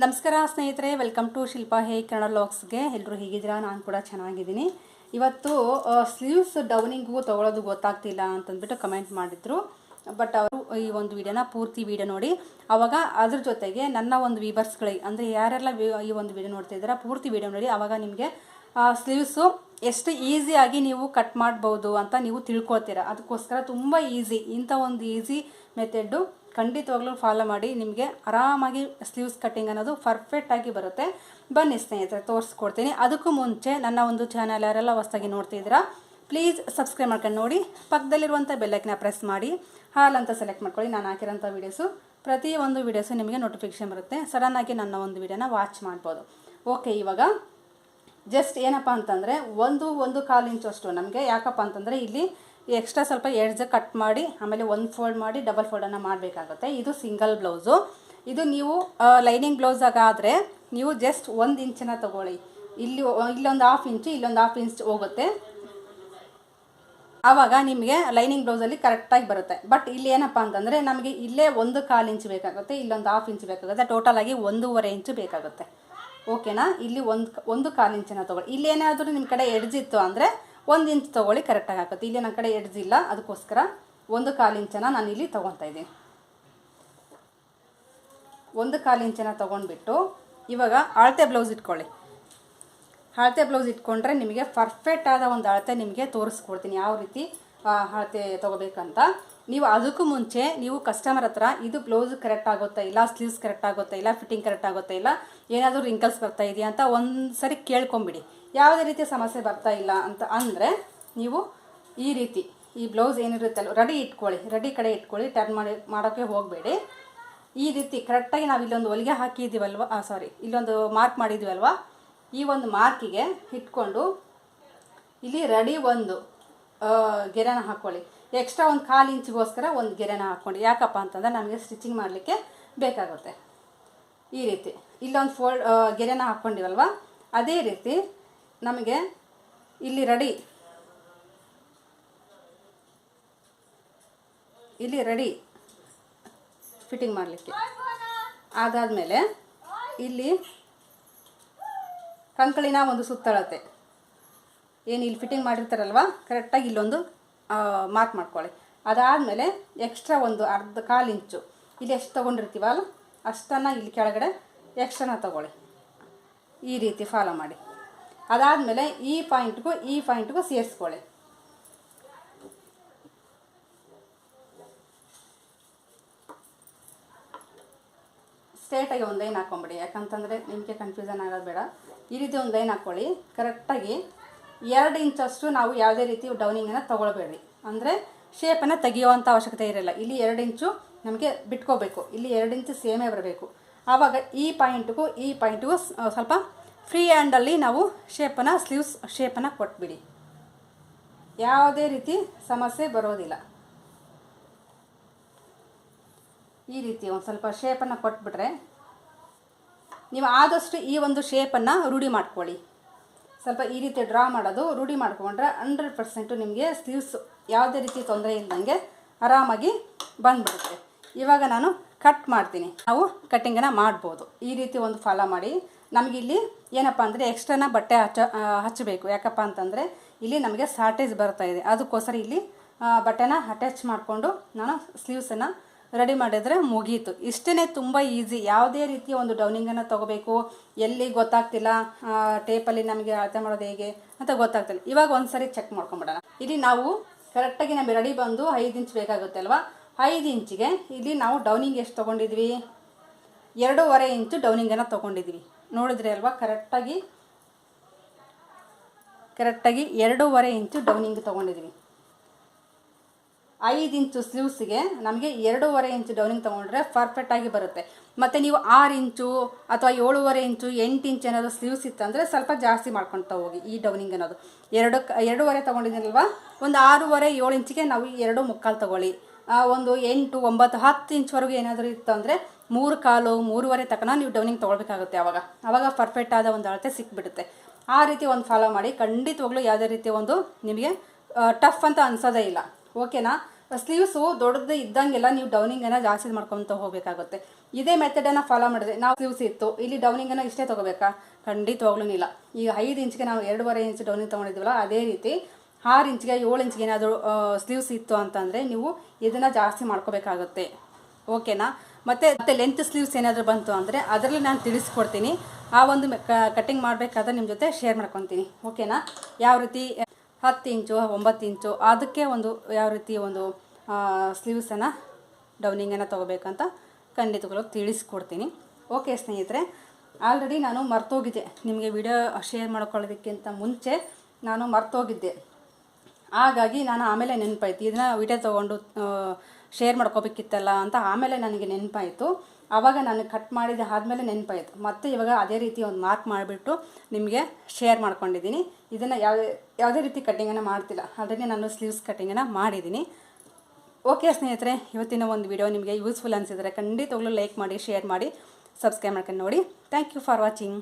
ನಮಸ್ಕಾರ ಸ್ನೇಹಿತರೆ welcome to Shilpa ಹೇ ಕನ್ನಡ ಲಾಕ್ಸ್ಗೆ ಎಲ್ಲರೂ ಹೇಗಿದ್ದೀರಾ? ನಾನು ಕೂಡ ಚೆನ್ನಾಗಿದ್ದೀನಿ. ಇವತ್ತು ಸ್ಲೀವ್ಸ್ ಡೌನಿಂಗು ತೊಗೊಳೋದು ಗೊತ್ತಾಗ್ತಿಲ್ಲ ಅಂತಂದ್ಬಿಟ್ಟು ಕಮೆಂಟ್ ಮಾಡಿದ್ರು. ಬಟ್ ಅವರು ಈ ಒಂದು ವಿಡಿಯೋನ ಪೂರ್ತಿ ವಿಡಿಯೋ ನೋಡಿ. ಅವಾಗ ಅದ್ರ ಜೊತೆಗೆ ನನ್ನ ಒಂದು ವೀವರ್ಸ್ಗಳಿಗೆ ಅಂದರೆ ಯಾರೆಲ್ಲ ಈ ಒಂದು ವಿಡಿಯೋ ನೋಡ್ತಾ ಇದ್ದೀರಾ, ಪೂರ್ತಿ ವಿಡಿಯೋ ನೋಡಿ. ಅವಾಗ ನಿಮಗೆ ಸ್ಲೀವ್ಸು ಎಷ್ಟು ಈಸಿಯಾಗಿ ನೀವು ಕಟ್ ಮಾಡ್ಬೋದು ಅಂತ ನೀವು ತಿಳ್ಕೊಳ್ತೀರಾ. ಅದಕ್ಕೋಸ್ಕರ ತುಂಬ ಈಸಿ ಇಂಥ ಒಂದು ಈಸಿ ಮೆಥಡ್ಡು ಖಂಡಿತವಾಗ್ಲೂ ಫಾಲೋ ಮಾಡಿ, ನಿಮಗೆ ಆರಾಮಾಗಿ ಸ್ಲೀವ್ಸ್ ಕಟ್ಟಿಂಗ್ ಅನ್ನೋದು ಪರ್ಫೆಕ್ಟಾಗಿ ಬರುತ್ತೆ. ಬನ್ನಿ ಸ್ನೇಹಿತರೆ, ತೋರಿಸ್ಕೊಡ್ತೀನಿ. ಅದಕ್ಕೂ ಮುಂಚೆ ನನ್ನ ಒಂದು ಚಾನಲ್ ಯಾರೆಲ್ಲ ಹೊಸ್ದಾಗಿ ನೋಡ್ತಿದ್ದೀರಾ ಪ್ಲೀಸ್ ಸಬ್ಸ್ಕ್ರೈಬ್ ಮಾಡ್ಕೊಂಡು ನೋಡಿ. ಪಕ್ಕದಲ್ಲಿರುವಂಥ ಬೆಲ್ಲೈಕ್ನ ಪ್ರೆಸ್ ಮಾಡಿ. ಹಾಲ್ ಅಂತ ಸೆಲೆಕ್ಟ್ ಮಾಡ್ಕೊಳ್ಳಿ. ನಾನು ಹಾಕಿರೋಂಥ ವೀಡಿಯೋಸು ಪ್ರತಿಯೊಂದು ವೀಡಿಯೋಸು ನಿಮಗೆ ನೋಟಿಫಿಕೇಷನ್ ಬರುತ್ತೆ. ಸಡನ್ನಾಗಿ ನನ್ನ ಒಂದು ವೀಡಿಯೋನ ವಾಚ್ ಮಾಡ್ಬೋದು. ಓಕೆ ಇವಾಗ ಜಸ್ಟ್ ಏನಪ್ಪ ಅಂತಂದರೆ, ಒಂದು ಒಂದು ಕಾಲು ಇಂಚು ಅಷ್ಟು ನಮಗೆ. ಯಾಕಪ್ಪ ಅಂತಂದರೆ, ಇಲ್ಲಿ ಎಕ್ಸ್ಟ್ರಾ ಸ್ವಲ್ಪ ಎಡ್ಜ್ ಕಟ್ ಮಾಡಿ, ಆಮೇಲೆ ಒಂದು ಫೋಲ್ಡ್ ಮಾಡಿ ಡಬಲ್ ಫೋಲ್ಡನ್ನು ಮಾಡಬೇಕಾಗುತ್ತೆ. ಇದು ಸಿಂಗಲ್ ಬ್ಲೌಸು ಇದು ನೀವು ಲೈನಿಂಗ್ ಬ್ಲೌಸಾಗಾದರೆ ನೀವು ಜಸ್ಟ್ ಒಂದು ಇಂಚನ್ನ ತಗೊಳ್ಳಿ. ಇಲ್ಲಿ, ಇಲ್ಲೊಂದು ಹಾಫ್ ಇಂಚು ಇಲ್ಲೊಂದು ಹಾಫ್ ಇಂಚ್ ಹೋಗುತ್ತೆ. ಆವಾಗ ನಿಮಗೆ ಲೈನಿಂಗ್ ಬ್ಲೌಸಲ್ಲಿ ಕರೆಕ್ಟಾಗಿ ಬರುತ್ತೆ. ಬಟ್ ಇಲ್ಲಿ ಏನಪ್ಪ ಅಂತಂದರೆ ನಮಗೆ ಇಲ್ಲೇ ಒಂದು ಕಾಲು ಇಂಚು ಬೇಕಾಗುತ್ತೆ, ಇಲ್ಲೊಂದು ಹಾಫ್ ಇಂಚ್ ಬೇಕಾಗುತ್ತೆ. ಟೋಟಲ್ ಆಗಿ ಒಂದೂವರೆ ಇಂಚು ಬೇಕಾಗುತ್ತೆ. ಓಕೆನಾ ಇಲ್ಲಿ ಒಂದು ಒಂದು ಕಾಲು ಇಂಚನ್ನು ತೊಗೊಳ್ಳಿ. ಇಲ್ಲಿ ಏನಾದರೂ ನಿಮ್ಮ ಕಡೆ ಎಡ್ಜಿತ್ತು ಅಂದರೆ ಒಂದು ಇಂಚ್ ತೊಗೊಳ್ಳಿ ಕರೆಕ್ಟಾಗಿ ಆಗುತ್ತೆ ಇಲ್ಲಿ ನನ್ನ ಕಡೆ ಎಡ್ಜಿಲ್ಲ ಅದಕ್ಕೋಸ್ಕರ ಒಂದು ಕಾಲು ಇಂಚನ ನಾನು ಇಲ್ಲಿ ತೊಗೊತಾ ಇದ್ದೀನಿ. ಒಂದು ಕಾಲು ಇಂಚನ ತೊಗೊಂಡ್ಬಿಟ್ಟು ಇವಾಗ ಅಳತೆ ಬ್ಲೌಸ್ ಇಟ್ಕೊಳ್ಳಿ. ಅಳತೆ ಬ್ಲೌಸ್ ಇಟ್ಕೊಂಡ್ರೆ ನಿಮಗೆ ಪರ್ಫೆಕ್ಟ್ ಆದ ಒಂದು ಅಳತೆ ನಿಮಗೆ ತೋರಿಸ್ಕೊಡ್ತೀನಿ ಯಾವ ರೀತಿ ಅಳತೆ ತೊಗೋಬೇಕಂತ. ನೀವು ಅದಕ್ಕೂ ಮುಂಚೆ ನೀವು ಕಸ್ಟಮರ್ ಹತ್ರ ಇದು ಬ್ಲೌಸ್ ಕರೆಕ್ಟ್ ಆಗುತ್ತಾ ಇಲ್ಲ ಸ್ಲೀವ್ಸ್ ಕರೆಕ್ಟ್ ಆಗುತ್ತಾ ಇಲ್ಲ ಫಿಟ್ಟಿಂಗ್ ಕರೆಕ್ಟ್ ಆಗುತ್ತಾ ಇಲ್ಲ, ಏನಾದರೂ ರಿಂಕಲ್ಸ್ ಬರ್ತಾ ಇದೆಯಾ ಅಂತ ಒಂದು ಸರಿ ಕೇಳ್ಕೊಂಬಿಡಿ. ಯಾವುದೇ ರೀತಿಯ ಸಮಸ್ಯೆ ಬರ್ತಾ ಇಲ್ಲ ಅಂತ ಅಂದರೆ ನೀವು ಈ ರೀತಿ ಈ ಬ್ಲೌಸ್ ಏನಿರುತ್ತಲ್ಲ ರೆಡಿ ಇಟ್ಕೊಳ್ಳಿ ರೆಡಿ ಕಡೆ ಇಟ್ಕೊಳ್ಳಿ ಟರ್ನ್ ಮಾಡಿ ಮಾಡೋಕ್ಕೆ ಹೋಗಬೇಡಿ. ಈ ರೀತಿ ಕರೆಕ್ಟಾಗಿ ನಾವು ಇಲ್ಲೊಂದು ಹೊಲಿಗೆ ಹಾಕಿದ್ದೀವಲ್ವ ಸಾರಿ ಇಲ್ಲೊಂದು ಮಾರ್ಕ್ ಮಾಡಿದ್ದೀವಲ್ವ ಈ ಒಂದು ಮಾರ್ಕಿಗೆ ಇಟ್ಕೊಂಡು ಇಲ್ಲಿ ರೆಡಿ ಒಂದು ಗೆರೆನ ಹಾಕ್ಕೊಳ್ಳಿ ಎಕ್ಸ್ಟ್ರಾ ಒಂದು ಕಾಲು ಇಂಚಿಗೋಸ್ಕರ ಒಂದು ಗೆರೆನ ಹಾಕ್ಕೊಂಡು ಯಾಕಪ್ಪ ಅಂತಂದರೆ ನಮಗೆ ಸ್ಟಿಚಿಂಗ್ ಮಾಡಲಿಕ್ಕೆ ಬೇಕಾಗುತ್ತೆ. ಈ ರೀತಿ ಇಲ್ಲೊಂದು ಫೋಲ್ಡ್ ಗೆರೆನ ಹಾಕ್ಕೊಂಡಿವಲ್ವ ಅದೇ ರೀತಿ ನಮಗೆ ಇಲ್ಲಿ ರೆಡಿ. ಇಲ್ಲಿ ರೆಡಿ ಫಿಟ್ಟಿಂಗ್ ಮಾಡಲಿಕ್ಕೆ. ಅದಾದಮೇಲೆ ಇಲ್ಲಿ ಕಂಕಳಿನ ಒಂದು ಸುತ್ತಳತೆ. ಏನು ಇಲ್ಲಿ ಫಿಟ್ಟಿಂಗ್ ಮಾಡಿರ್ತಾರಲ್ವ? ಕರೆಕ್ಟಾಗಿ ಇಲ್ಲೊಂದು ಮಾರ್ಕ್ ಮಾಡ್ಕೊಳ್ಳಿ. ಅದಾದಮೇಲೆ ಎಕ್ಸ್ಟ್ರಾ ಒಂದು ಅರ್ಧ ಕಾಲು ಇಂಚು. ಇಲ್ಲಿ ಎಷ್ಟು ತೊಗೊಂಡಿರ್ತೀವಲ್ಲ, ಅಷ್ಟನ್ನು ಇಲ್ಲಿ ಕೆಳಗಡೆ ಎಕ್ಸ್ಟ್ರಾನ ತೊಗೊಳ್ಳಿ. ಈ ರೀತಿ ಫಾಲೋ ಮಾಡಿ. ಅದಾದಮೇಲೆ ಈ ಪಾಯಿಂಟ್ಗೂ ಈ ಪಾಯಿಂಟ್ಗೂ ಸೇರಿಸ್ಕೊಳ್ಳಿ. ಸ್ಟ್ರೇಟಾಗಿ ಒಂದು ಲೈನ್ ಹಾಕ್ಕೊಂಬಿಡಿ ಯಾಕಂತಂದರೆ ನಿಮಗೆ ಕನ್ಫ್ಯೂಷನ್ ಆಗೋದು ಬೇಡ. ಈ ರೀತಿ ಒಂದು ಲೈನ್ ಹಾಕ್ಕೊಳ್ಳಿ ಕರೆಕ್ಟಾಗಿ ಎರಡು ಇಂಚಷ್ಟು ನಾವು ಯಾವುದೇ ರೀತಿ ಡೌನಿಂಗನ್ನು ತೊಗೊಳ್ಬೇಡಿ ಅಂದರೆ ಶೇಪನ್ನು ತೆಗಿಯುವಂಥ ಅವಶ್ಯಕತೆ ಇರಲ್ಲ. ಇಲ್ಲಿ ಎರಡು ಇಂಚು ನಮಗೆ ಬಿಟ್ಕೋಬೇಕು. ಇಲ್ಲಿ ಎರಡು ಇಂಚು ಸೇಮೇ ಬರಬೇಕು. ಆವಾಗ ಈ ಪಾಯಿಂಟ್ಗೂ ಈ ಪಾಯಿಂಟ್ಗೂ ಸ್ವಲ್ಪ ಫ್ರೀ ಹ್ಯಾಂಡಲ್ಲಿ ನಾವು ಶೇಪನ್ನು ಸ್ಲೀವ್ಸ್ ಶೇಪನ್ನು ಕೊಟ್ಬಿಡಿ. ಯಾವುದೇ ರೀತಿ ಸಮಸ್ಯೆ ಬರೋದಿಲ್ಲ. ಈ ರೀತಿ ಒಂದು ಸ್ವಲ್ಪ ಶೇಪನ್ನು ಕೊಟ್ಬಿಟ್ರೆ ನೀವು ಆದಷ್ಟು ಈ ಒಂದು ಶೇಪನ್ನು ರೂಢಿ ಮಾಡ್ಕೊಳ್ಳಿ. ಸ್ವಲ್ಪ ಈ ರೀತಿ ಡ್ರಾ ಮಾಡೋದು, ರೂಢಿ ಮಾಡ್ಕೊಂಡ್ರೆ ಹಂಡ್ರೆಡ್ ಪರ್ಸೆಂಟು ನಿಮಗೆ ಸ್ಲೀವ್ಸ್ ಯಾವುದೇ ರೀತಿ ತೊಂದರೆ ಇಲ್ಲದಂಗೆ ಆರಾಮಾಗಿ ಬಂದ್ಬಿಡುತ್ತೆ. ಇವಾಗ ನಾನು ಕಟ್ ಮಾಡ್ತೀನಿ. ನಾವು ಕಟ್ಟಿಂಗನ್ನು ಮಾಡ್ಬೋದು. ಈ ರೀತಿ ಒಂದು ಫಾಲೋ ಮಾಡಿ. ನಮಗಿಲ್ಲಿ ಏನಪ್ಪ ಅಂದರೆ ಎಕ್ಸ್ಟ್ರಾನ ಬಟ್ಟೆ ಹಚ್ಚ ಹಚ್ಚಬೇಕು. ಯಾಕಪ್ಪ ಅಂತಂದರೆ ಇಲ್ಲಿ ನಮಗೆ ಶಾರ್ಟೇಜ್ ಬರ್ತಾ ಇದೆ. ಅದಕ್ಕೋಸ್ಕರ ಇಲ್ಲಿ ಬಟ್ಟೆನ ಅಟ್ಯಾಚ್ ಮಾಡಿಕೊಂಡು ನಾನು ಸ್ಲೀವ್ಸನ್ನು ರೆಡಿ ಮಾಡಿದರೆ ಮುಗೀತು. ಇಷ್ಟೇ ತುಂಬ ಈಸಿ ಯಾವುದೇ ರೀತಿಯ ಒಂದು ಡೌನಿಂಗನ್ನು ತೊಗೋಬೇಕು. ಎಲ್ಲಿ ಗೊತ್ತಾಗ್ತಿಲ್ಲ ಟೇಪಲ್ಲಿ ನಮಗೆ ಅಳತೆ ಮಾಡೋದು ಹೇಗೆ ಅಂತ ಗೊತ್ತಾಗ್ತಿಲ್ಲ. ಇವಾಗ ಒಂದ್ಸರಿ ಚೆಕ್ ಮಾಡ್ಕೊಂಬಿಡೋಣ. ಇಲ್ಲಿ ನಾವು ಕರೆಕ್ಟಾಗಿ ನಮಗೆ ರೆಡಿ ಬಂದು ಐದು ಇಂಚ್ ಬೇಕಾಗುತ್ತೆ ಅಲ್ವಾ? ಐದು ಇಂಚಿಗೆ ಇಲ್ಲಿ ನಾವು ಡೌನಿಂಗ್ ಎಷ್ಟು ತೊಗೊಂಡಿದ್ವಿ? ಎರಡೂವರೆ ಇಂಚು ಡೌನಿಂಗನ್ನು ತೊಗೊಂಡಿದ್ವಿ. ನೋಡಿದ್ರಿ ಅಲ್ವಾ? ಕರೆಕ್ಟಾಗಿ ಕರೆಕ್ಟಾಗಿ ಎರಡೂವರೆ ಇಂಚು ಡೌನಿಂಗ್ ತೊಗೊಂಡಿದ್ವಿ. ಐದು ಇಂಚು ಸ್ಲೀವ್ಸಿಗೆ ನಮಗೆ ಎರಡೂವರೆ ಇಂಚು ಡೌನಿಂಗ್ ತೊಗೊಂಡ್ರೆ ಪರ್ಫೆಕ್ಟಾಗಿ ಬರುತ್ತೆ. ಮತ್ತು ನೀವು ಆರು ಇಂಚು ಅಥವಾ ಏಳುವರೆ ಇಂಚು, ಎಂಟು ಇಂಚು ಏನಾದರೂ ಸ್ಲೀವ್ಸ್ ಇತ್ತಂದರೆ ಸ್ವಲ್ಪ ಜಾಸ್ತಿ ಮಾಡ್ಕೊಳ್ತಾ ಹೋಗಿ ಈ ಡೌನಿಂಗ್ ಅನ್ನೋದು. ಎರಡು ಎರಡೂವರೆ ತೊಗೊಂಡಿದ್ದೀನಲ್ವ ಒಂದು ಆರೂವರೆ, ಏಳು ಇಂಚಿಗೆ ನಾವು ಎರಡು ಮುಕ್ಕಾಲು ತೊಗೊಳ್ಳಿ. ಒಂದು ಎಂಟು, ಒಂಬತ್ತು, ಹತ್ತು ಇಂಚ್ವರೆಗೂ ಏನಾದರೂ ಇತ್ತು ಅಂದರೆ ಮೂರು ಕಾಲು, ಮೂರುವರೆ ತಕನ ನೀವು ಡೌನಿಂಗ್ ತೊಗೊಳ್ಬೇಕಾಗುತ್ತೆ ಆವಾಗ ಆವಾಗ ಪರ್ಫೆಕ್ಟ್ ಆದ ಒಂದು ಅಳತೆ ಸಿಕ್ಬಿಡುತ್ತೆ. ಆ ರೀತಿ ಒಂದು ಫಾಲೋ ಮಾಡಿ, ಖಂಡಿತವಾಗ್ಲೂ ಯಾವುದೇ ರೀತಿ ಒಂದು ನಿಮಗೆ ಟಫ್ ಅಂತ ಅನ್ಸೋದೇ ಇಲ್ಲ. ಓಕೆನಾ ಸ್ಲೀವ್ಸು ದೊಡ್ಡದು ಇದ್ದಂಗೆಲ್ಲ ನೀವು ಡೌನಿಂಗನ್ನು ಜಾಸ್ತಿ ಮಾಡ್ಕೊತ ಹೋಗಬೇಕಾಗುತ್ತೆ. ಇದೇ ಮೆಥಡನ್ನು ಫಾಲೋ ಮಾಡಿದ್ರೆ, ನಾವು ಸ್ಲೀವ್ಸ್ ಇತ್ತು, ಇಲ್ಲಿ ಡೌನಿಂಗನ್ನು ಇಷ್ಟೇ ತೊಗೋಬೇಕಾ? ಖಂಡಿತವಾಗ್ಲೂ ಇಲ್ಲ. ಈಗ ಐದು ಇಂಚ್ಗೆ ನಾವು ಎರಡೂವರೆ ಇಂಚ್ ಡೌನಿಂಗ್ ತೊಗೊಂಡಿದ್ವಲ್ಲ, ಅದೇ ರೀತಿ ಆರು ಇಂಚ್ಗೆ, ಏಳು ಇಂಚ್ಗೆ ಏನಾದರೂ ಸ್ಲೀವ್ಸ್ ಇತ್ತು ಅಂತಂದರೆ ನೀವು ಇದನ್ನು ಜಾಸ್ತಿ ಮಾಡ್ಕೋಬೇಕಾಗುತ್ತೆ. ಓಕೆನಾ ಮತ್ತು ಮತ್ತೆ ಲೆಂತ್ ಸ್ಲೀವ್ಸ್ ಏನಾದರೂ ಬಂತು ಅಂದರೆ ಅದರಲ್ಲಿ ನಾನು ತಿಳಿಸ್ಕೊಡ್ತೀನಿ. ಆ ಒಂದು ಕಟ್ಟಿಂಗ್ ಮಾಡಬೇಕಾದ್ರೆ ನಿಮ್ಮ ಜೊತೆ ಶೇರ್ ಮಾಡ್ಕೊತೀನಿ. ಓಕೆನಾ ಯಾವ ರೀತಿ, ಹತ್ತು ಇಂಚು, ಒಂಬತ್ತು ಇಂಚು, ಅದಕ್ಕೆ ಒಂದು ಯಾವ ರೀತಿ ಒಂದು ಸ್ಲೀವ್ಸನ್ನು ಡೌನಿಂಗನ್ನು ತೊಗೋಬೇಕಂತ ಖಂಡಿತಗಳು ತಿಳಿಸ್ಕೊಡ್ತೀನಿ. ಓಕೆ ಸ್ನೇಹಿತರೆ ಆಲ್ರೆಡಿ ನಾನು ಮರ್ತೋಗಿದ್ದೆ. ನಿಮಗೆ ವಿಡಿಯೋ ಶೇರ್ ಮಾಡ್ಕೊಳ್ಳೋದಕ್ಕಿಂತ ಮುಂಚೆ ನಾನು ಮರ್ತೋಗಿದ್ದೆ. ಹಾಗಾಗಿ ನಾನು ಆಮೇಲೆ ನೆನಪಾಯ್ತು. ಇದನ್ನ ವಿಡಿಯೋ ತೊಗೊಂಡು ಶೇರ್ ಮಾಡ್ಕೋಬೇಕಿತ್ತಲ್ಲ ಅಂತ ಆಮೇಲೆ ನನಗೆ ನೆನಪಾಯಿತು. ಆವಾಗ ನಾನು ಕಟ್ ಮಾಡಿದ ಆದಮೇಲೆ ನೆನಪಾಯಿತು. ಮತ್ತು ಇವಾಗ ಅದೇ ರೀತಿ ಒಂದು ಮಾರ್ಕ್ ಮಾಡಿಬಿಟ್ಟು ನಿಮಗೆ ಶೇರ್ ಮಾಡ್ಕೊಂಡಿದ್ದೀನಿ. ಇದನ್ನು ಯಾವುದೇ ಯಾವುದೇ ರೀತಿ ಕಟ್ಟಿಂಗನ್ನು ಮಾಡ್ತಿಲ್ಲ. ಆಲ್ರೆಡಿ ನಾನು ಸ್ಲೀವ್ಸ್ ಕಟ್ಟಿಂಗನ್ನು ಮಾಡಿದ್ದೀನಿ. ಓಕೆ ಸ್ನೇಹಿತರೆ, ಇವತ್ತಿನ ಒಂದು ವಿಡಿಯೋ ನಿಮಗೆ ಯೂಸ್ಫುಲ್ ಅನಿಸಿದರೆ ಖಂಡಿತವಾಗ್ಲೂ ಲೈಕ್ ಮಾಡಿ ಶೇರ್ ಮಾಡಿ ಸಬ್ಸ್ಕ್ರೈಬ್ ಮಾಡ್ಕೊಂಡು ನೋಡಿ. Thank you for watching